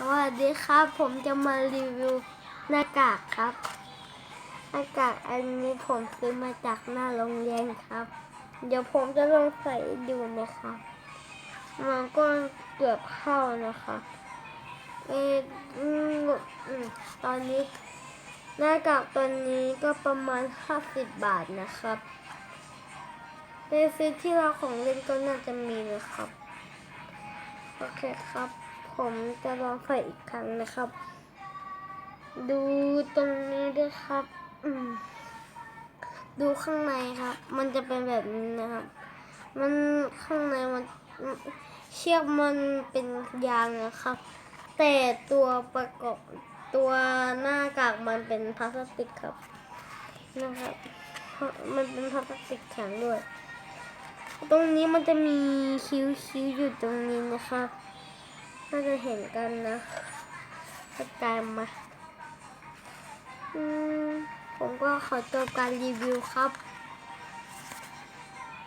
สวัสดีครับ ผมจะมารีวิวหน้ากากครับ หน้ากากอันนี้ผมซื้อมาจากหน้าโรงเรียนครับ เดี๋ยวผมจะลองใส่ดูนะครับมันก็เกือบเข้านะครับเออตอนนี้หน้ากากตัวนี้ก็ประมาณ 50 บาทนะครับไปซื้อที่เราของเล่นก็น่าจะมีนะครับ โอเคครับ ผมจะลองใส่อีกครั้งนะครับ ดูตรงนี้ด้วยครับดูข้างในครับ มันจะเป็นแบบนี้นะครับ มันข้างในมันเชือกมันเป็นยางนะครับ แต่ตัวประกอบตัวหน้ากากมันเป็นพลาสติกครับนะครับมันเป็นพลาสติกแข็งด้วย ตรงนี้มันจะมีคิ้วคิ้วอยู่ตรงนี้นะครับ น่าจะเห็นกันนะสกายมาอืมผมก็ขอจบการรีวิวครับ